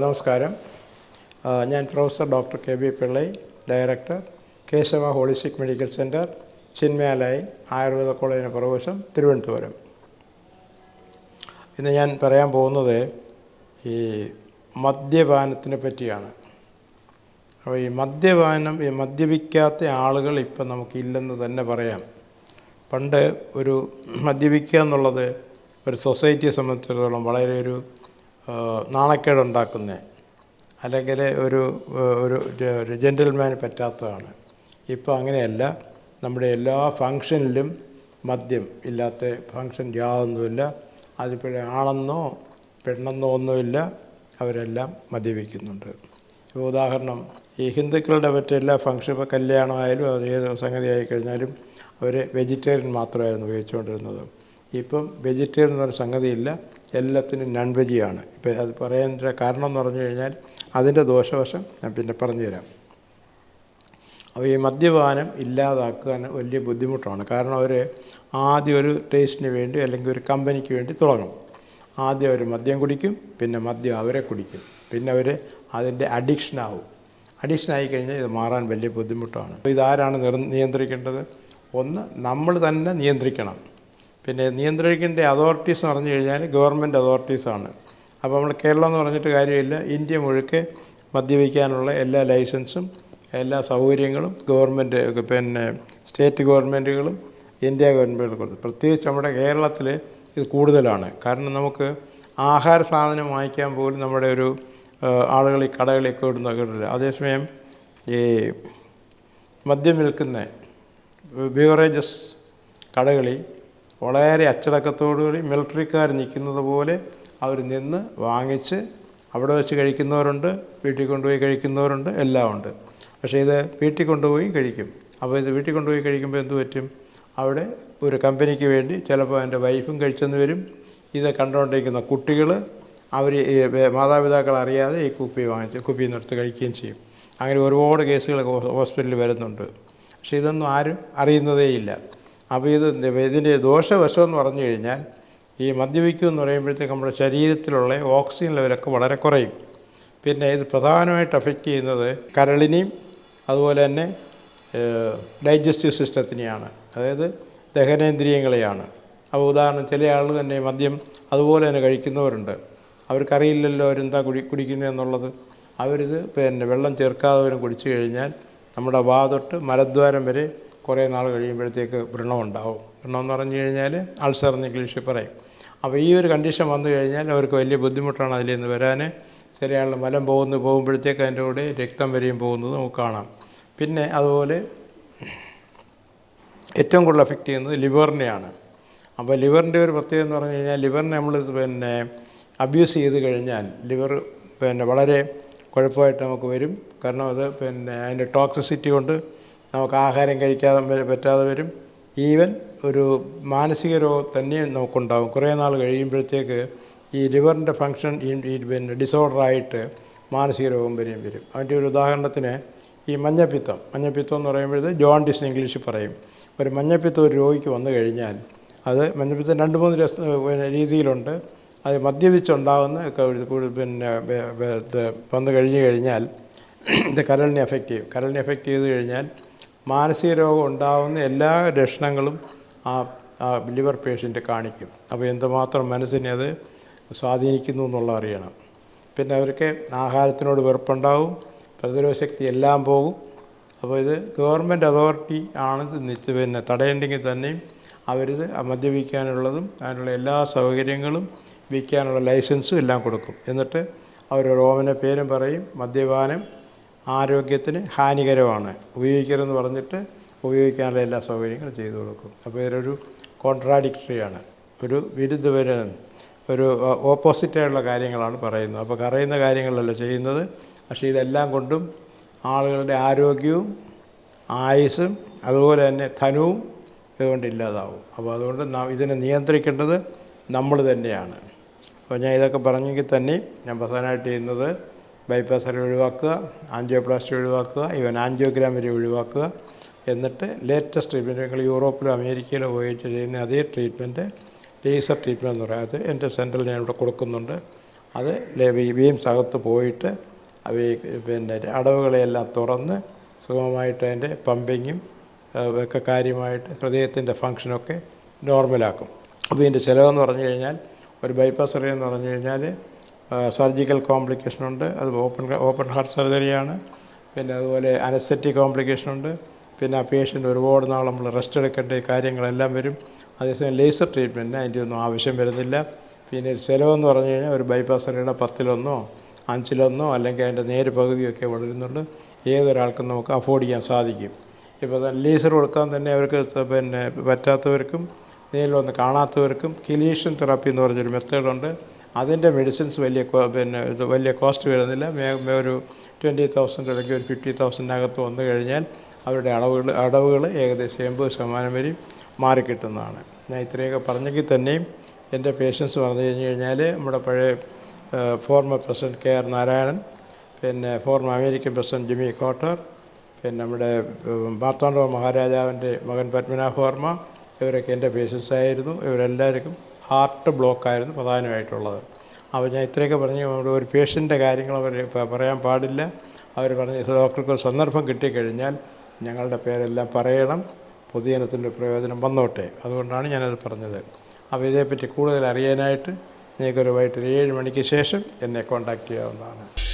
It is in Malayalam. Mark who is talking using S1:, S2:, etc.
S1: നമസ്കാരം. ഞാൻ professor doctor K B Pillai director Keshava holistic medical centre ചിന്മേലായി Ayurveda കോളേജിന് പ്രവേശം തിരുവനന്തപുരം. ഇന്ന് ഞാൻ പറയാൻ പോകുന്നത് ഈ മദ്യപാനത്തിനെ പറ്റിയാണ്. അപ്പോൾ ഈ മദ്യപാനം ഈ മദ്യപിക്കാത്ത ആളുകൾ ഇപ്പം നമുക്കില്ലെന്ന് തന്നെ പറയാം. പണ്ട് ഒരു മദ്യപിക്കുക എന്നുള്ളത് ഒരു സൊസൈറ്റിയെ സംബന്ധിച്ചിടത്തോളം വളരെ ഒരു നാണക്കേടുണ്ടാക്കുന്ന. അല്ലെങ്കിൽ ഒരു ഒരു ജെന്റിൽമാന് പറ്റാത്തതാണ്. ഇപ്പോൾ അങ്ങനെയല്ല. നമ്മുടെ എല്ലാ ഫങ്ഷനിലും മദ്യം ഇല്ലാത്ത ഫങ്ഷൻ യാതൊന്നുമില്ല. അതിപ്പോഴും ആണെന്നോ പെണ്ണെന്നോ ഒന്നുമില്ല. അവരെല്ലാം മദ്യപിക്കുന്നുണ്ട്. ഇപ്പോൾ ഉദാഹരണം ഈ ഹിന്ദുക്കളുടെ മറ്റെല്ലാ ഫങ്ഷൻ ഇപ്പോൾ കല്യാണമായാലും അത് ഏത് സംഗതി ആയിക്കഴിഞ്ഞാലും അവർ വെജിറ്റേറിയൻ മാത്രമായിരുന്നു ഉപയോഗിച്ചുകൊണ്ടിരുന്നത്. ഇപ്പം വെജിറ്റേറിയൻ എന്ന് പറഞ്ഞ സംഗതിയില്ല. എല്ലാത്തിനും നോൺ വെജിയാണ് ഇപ്പം അത് പറയാൻ കാരണം എന്ന് പറഞ്ഞു കഴിഞ്ഞാൽ അതിന്റെ ദോഷവശം ഞാൻ പിന്നെ പറഞ്ഞുതരാം. അപ്പോൾ ഈ മദ്യപാനം ഇല്ലാതാക്കാൻ വലിയ ബുദ്ധിമുട്ടാണ്. കാരണം അവർ ആദ്യം ഒരു ടേസ്റ്റിന് വേണ്ടി അല്ലെങ്കിൽ ഒരു കമ്പനിക്ക് വേണ്ടി തുടങ്ങും. ആദ്യം അവർ മദ്യം കുടിക്കും പിന്നെ മദ്യം അവരെ കുടിക്കും. പിന്നെ അവർ അതിന്റെ അഡിക്ഷനാവും അഡിക്ഷനായി കഴിഞ്ഞാൽ ഇത് മാറാൻ വലിയ ബുദ്ധിമുട്ടാണ്. അപ്പോൾ ഇതാരാണ് നിർ നിയന്ത്രിക്കേണ്ടത്? ഒന്ന് നമ്മൾ തന്നെ നിയന്ത്രിക്കണം. പിന്നെ നിയന്ത്രിക്കേണ്ട അതോറിറ്റീസ് എന്ന് പറഞ്ഞു കഴിഞ്ഞാൽ ഗവൺമെന്റ് അതോറിറ്റീസാണ് അപ്പോൾ നമ്മൾ കേരളം എന്ന് പറഞ്ഞിട്ട് കാര്യമില്ല. ഇന്ത്യ മുഴുക്കെ മദ്യപിക്കാനുള്ള എല്ലാ ലൈസൻസും എല്ലാ സൗകര്യങ്ങളും ഗവൺമെന്റ് പിന്നെ സ്റ്റേറ്റ് ഗവൺമെന്റുകളും ഇന്ത്യ ഗവൺമെന്റ് കൊടുത്തു പ്രത്യേകിച്ച് നമ്മുടെ കേരളത്തിൽ ഇത് കൂടുതലാണ്. കാരണം നമുക്ക് ആഹാര സാധനം വാങ്ങിക്കാൻ പോലും നമ്മുടെ ഒരു ആളുകൾ ഈ കടകളിലൊക്കെ ഇടുന്ന കേട്ടില്ല അതേസമയം ഈ മദ്യം വിൽക്കുന്ന ബിവറേജസ് കടകളിൽ വളരെ അച്ചടക്കത്തോടുകൂടി മിലിറ്ററിക്കാർ നിൽക്കുന്നത് പോലെ അവർ നിന്ന് വാങ്ങിച്ച് അവിടെ വെച്ച് കഴിക്കുന്നവരുണ്ട് വീട്ടിൽ കൊണ്ടുപോയി കഴിക്കുന്നവരുണ്ട് എല്ലാം ഉണ്ട്. പക്ഷേ ഇത് വീട്ടിൽ കൊണ്ടുപോയി കഴിക്കും. അപ്പോൾ ഇത് വീട്ടിൽ കൊണ്ടുപോയി കഴിക്കുമ്പോൾ എന്ത് പറ്റും? അവിടെ ഒരു കമ്പനിക്ക് വേണ്ടി ചിലപ്പോൾ എന്റെ വൈഫും കഴിച്ചെന്ന് വരും. ഇത് കണ്ടുകൊണ്ടിരിക്കുന്ന കുട്ടികൾ അവർ മാതാപിതാക്കൾ അറിയാതെ ഈ കുപ്പി വാങ്ങിച്ച് കുപ്പി നിർത്ത് കഴിക്കുകയും ചെയ്യും. അങ്ങനെ ഒരുപാട് കേസുകൾ ഹോസ്പിറ്റലിൽ വരുന്നുണ്ട്. പക്ഷേ ഇതൊന്നും ആരും അറിയുന്നതേയില്ല. അപ്പോൾ ഇത് ഇതിന്റെ ദോഷവശം എന്ന് പറഞ്ഞു കഴിഞ്ഞാൽ ഈ മദ്യപിക്കും എന്ന് പറയുമ്പോഴത്തേക്ക് നമ്മുടെ ശരീരത്തിലുള്ള ഓക്സിജൻ ലെവലൊക്കെ വളരെ കുറയും. പിന്നെ ഇത് പ്രധാനമായിട്ട് അഫക്റ്റ് ചെയ്യുന്നത് കരളിനെയും അതുപോലെ തന്നെ ഡൈജസ്റ്റീവ് സിസ്റ്റത്തിനെയാണ് അതായത് ദഹനേന്ദ്രിയങ്ങളെയാണ്. അപ്പോൾ ഉദാഹരണം ചില ആളുകൾ തന്നെ മദ്യം അതുപോലെ തന്നെ കഴിക്കുന്നവരുണ്ട്. അവർക്കറിയില്ലല്ലോ അവരെന്താ കുടി കുടിക്കുന്നതെന്നുള്ളത് അവരിത് പിന്നെ വെള്ളം ചേർക്കാതെ വരും കുടിച്ചു കഴിഞ്ഞാൽ നമ്മുടെ വാതൊട്ട് മലദ്വാരം വരെ കുറേ നാൾ കഴിയുമ്പോഴത്തേക്ക് വ്രണം ഉണ്ടാവും വ്രണം എന്ന് പറഞ്ഞു കഴിഞ്ഞാൽ അൾസർ എന്ന് ഇംഗ്ലീഷിൽ പറയും. അപ്പോൾ ഈ ഒരു കണ്ടീഷൻ വന്നു കഴിഞ്ഞാൽ അവർക്ക് വലിയ ബുദ്ധിമുട്ടാണ് അതിൽ നിന്ന് വരാൻ. ചെറിയാളുടെ മലം പോകുന്ന പോകുമ്പോഴത്തേക്ക് അതിന്റെ കൂടെ രക്തം വരെയും പോകുന്നത് നമുക്ക് കാണാം. പിന്നെ അതുപോലെ ഏറ്റവും കൂടുതൽ എഫക്റ്റ് ചെയ്യുന്നത് ലിവറിനെയാണ്. അപ്പോൾ ലിവറിന്റെ ഒരു പ്രത്യേകത എന്ന് പറഞ്ഞു കഴിഞ്ഞാൽ ലിവറിനെ നമ്മൾ പിന്നെ അബ്യൂസ് ചെയ്ത് കഴിഞ്ഞാൽ ലിവർ പിന്നെ വളരെ കുഴപ്പമായിട്ട് നമുക്ക് വരും. കാരണം അത് പിന്നെ അതിന്റെ ടോക്സിസിറ്റി കൊണ്ട് നമുക്ക് ആഹാരം കഴിക്കാതെ പറ്റാതെ വരും. ഈവൻ ഒരു മാനസിക രോഗം തന്നെയും നമുക്കുണ്ടാകും കുറേ നാൾ കഴിയുമ്പോഴത്തേക്ക് ഈ ലിവറിന്റെ ഫങ്ഷൻ ഈ പിന്നെ ഡിസോർഡറായിട്ട് മാനസിക രോഗം വരെയും വരും. അതിന്റെ ഒരു ഉദാഹരണത്തിന് ഈ മഞ്ഞപ്പിത്തം. മഞ്ഞപ്പിത്തം എന്ന് പറയുമ്പോഴത് ജോണ്ടിസ് ഇംഗ്ലീഷിൽ പറയും. ഒരു മഞ്ഞപ്പിത്തം ഒരു രോഗിക്ക് വന്നു കഴിഞ്ഞാൽ അത് മഞ്ഞപ്പിത്തം രണ്ട് മൂന്ന് രസ രീതിയിലുണ്ട്. അത് മദ്യപിച്ചുണ്ടാകുന്ന പിന്നെ വന്നു കഴിഞ്ഞു കഴിഞ്ഞാൽ ഇത് കരളിനെ എഫക്റ്റ് ചെയ്യും. കരളിനെ എഫക്റ്റ് ചെയ്ത് കഴിഞ്ഞാൽ മാനസിക രോഗം ഉണ്ടാകുന്ന എല്ലാ ലക്ഷണങ്ങളും ആ ആ ലിവർ പേഷ്യന്റ് കാണിക്കും. അപ്പോൾ എന്തുമാത്രം മനസ്സിനെ അത് സ്വാധീനിക്കുന്നു എന്നുള്ള അറിയണം. പിന്നെ അവർക്ക് ആഹാരത്തിനോട് വെറുപ്പുണ്ടാവും. പ്രതിരോധ ശക്തി എല്ലാം പോകും. അപ്പോൾ ഇത് ഗവൺമെന്റ് അതോറിറ്റി ആണ് നിത്യ പിന്നെ തടയേണ്ടെങ്കിൽ തന്നെയും അവരിത് മദ്യപിക്കാനുള്ളതും അതിനുള്ള എല്ലാ സൗകര്യങ്ങളും വിൽക്കാനുള്ള ലൈസൻസും എല്ലാം കൊടുക്കും. എന്നിട്ട് അവർ റോമന പേരും പറയും മദ്യപാനം ആരോഗ്യത്തിന് ഹാനികരമാണ്. ഉപയോഗിക്കരുതെന്ന് പറഞ്ഞിട്ട് ഉപയോഗിക്കാനുള്ള എല്ലാ സൗകര്യങ്ങളും ചെയ്തു കൊടുക്കും. അപ്പോൾ ഇതൊരു കോൺട്രാഡിക്ടറിയാണ് ഒരു വിരുദ്ധപര ഒരു ഓപ്പോസിറ്റായുള്ള കാര്യങ്ങളാണ് പറയുന്നത്. അപ്പോൾ കറയുന്ന കാര്യങ്ങളല്ല ചെയ്യുന്നത്. പക്ഷേ ഇതെല്ലാം കൊണ്ടും ആളുകളുടെ ആരോഗ്യവും ആയുസ്സും അതുപോലെ തന്നെ ധനവും ഇതുകൊണ്ട് ഇല്ലാതാവും. അപ്പോൾ അതുകൊണ്ട് ഇതിനെ നിയന്ത്രിക്കേണ്ടത് നമ്മൾ തന്നെയാണ്. അപ്പോൾ ഞാൻ ഇതൊക്കെ പറഞ്ഞെങ്കിൽ തന്നെ ഞാൻ പ്രധാനമായിട്ട് ചെയ്യുന്നത് ബൈപ്പാസ് സർജറി ഒഴിവാക്കുക ആൻജിയോപ്ലാസ്റ്റി ഒഴിവാക്കുക ഈവൻ ആൻജിയോഗ്രാം വരെ ഒഴിവാക്കുക. എന്നിട്ട് ലേറ്റസ്റ്റ് ട്രീറ്റ്മെന്റ് നിങ്ങൾ യൂറോപ്പിലോ അമേരിക്കയിലോ പോയിട്ട് ചെയ്യുന്ന അതേ ട്രീറ്റ്മെന്റ് ലേസർ ട്രീറ്റ്മെന്റ് എന്ന് അത് എന്റെ സെന്ററിൽ ഞാൻ ഇവിടെ കൊടുക്കുന്നുണ്ട്. അത് ബീംസ് അകത്ത് പോയിട്ട് അവ പിന്നെ അടവുകളെയെല്ലാം തുറന്ന് സുഖമായിട്ട് അതിന്റെ പമ്പിങ്ങും ഒക്കെ കാര്യമായിട്ട് ഹൃദയത്തിന്റെ ഫങ്ഷനൊക്കെ നോർമലാക്കും അപ്പോൾ ഇതിന്റെ ചിലവെന്ന് പറഞ്ഞു കഴിഞ്ഞാൽ ഒരു ബൈപ്പാസ് സർജറി എന്ന് പറഞ്ഞു കഴിഞ്ഞാൽ സർജിക്കൽ കോംപ്ലിക്കേഷൻ ഉണ്ട് അത് ഓപ്പൺ ഓപ്പൺ ഹാർട്ട് സർജറിയാണ് പിന്നെ അതുപോലെ അനസെറ്റിക് കോംപ്ലിക്കേഷൻ ഉണ്ട്. പിന്നെ ആ പേഷ്യന്റ് ഒരുപാട് നാൾ നമ്മൾ റെസ്റ്റ് എടുക്കേണ്ട കാര്യങ്ങളെല്ലാം വരും. അതേസമയം ലേസർ ട്രീറ്റ്മെന്റിന് അതിന്റെ ഒന്നും ആവശ്യം വരുന്നില്ല. പിന്നെ ഒരു ചിലവെന്ന് പറഞ്ഞു കഴിഞ്ഞാൽ ഒരു ബൈപ്പാസ് സർജറിയുടെ പത്തിലൊന്നോ അഞ്ചിലൊന്നോ അല്ലെങ്കിൽ അതിന്റെ നേര് പകുതിയൊക്കെ വളരുന്നുണ്ട്. ഏതൊരാൾക്കും നമുക്ക് അഫോർഡ് ചെയ്യാൻ സാധിക്കും. ഇപ്പോൾ ലേസർ കൊടുക്കാൻ തന്നെ അവർക്ക് പിന്നെ പറ്റാത്തവർക്കും നേരിൽ വന്ന് കാണാത്തവർക്കും കിലീഷൻ തെറാപ്പി എന്ന് പറഞ്ഞൊരു മെത്തേഡുണ്ട്. അതിന്റെ മെഡിസിൻസ് വലിയ പിന്നെ ഇത് വലിയ കോസ്റ്റ് വരുന്നില്ല. ഒരു ട്വന്റി തൗസൻഡ് അല്ലെങ്കിൽ ഒരു ഫിഫ്റ്റി തൗസൻഡിനകത്ത് വന്നു കഴിഞ്ഞാൽ അവരുടെ അടവുകൾ അടവുകൾ ഏകദേശം എൺപത് ശതമാനം വരെ മാറിക്കിട്ടുന്നതാണ് ഞാൻ ഇത്രയൊക്കെ പറഞ്ഞെങ്കിൽ തന്നെയും എന്റെ പേഷ്യൻസ് പറഞ്ഞു കഴിഞ്ഞ് കഴിഞ്ഞാൽ നമ്മുടെ പഴയ former president K R Narayanan പിന്നെ former American president Jimmy Carter പിന്നെ നമ്മുടെ മാർത്താണ്ഡവ മഹാരാജാവിന്റെ മകൻ പത്മനാഭ വർമ്മ ഇവരൊക്കെ എന്റെ പേഷ്യൻസ് ആയിരുന്നു. ഇവരെല്ലാവർക്കും ഹാർട്ട് ബ്ലോക്കായിരുന്നു പ്രധാനമായിട്ടുള്ളത്. അപ്പോൾ ഞാൻ ഇത്രയൊക്കെ പറഞ്ഞു ഒരു പേഷ്യന്റെ കാര്യങ്ങൾ അവർ പറയാൻ പാടില്ല. അവർ പറഞ്ഞ് ഡോക്ടർക്ക് ഒരു സന്ദർഭം കിട്ടിക്കഴിഞ്ഞാൽ ഞങ്ങളുടെ പേരെല്ലാം പറയണം. പൊതുജനത്തിന്റെ പ്രയോജനം വന്നോട്ടെ. അതുകൊണ്ടാണ് ഞാനത് പറഞ്ഞത്. അപ്പോൾ ഇതേപ്പറ്റി കൂടുതൽ അറിയാനായിട്ട് നിങ്ങൾക്കൊരു വൈകിട്ട് ഒരു ഏഴ് മണിക്ക് ശേഷം എന്നെ കോൺടാക്റ്റ് ചെയ്യാവുന്നതാണ്.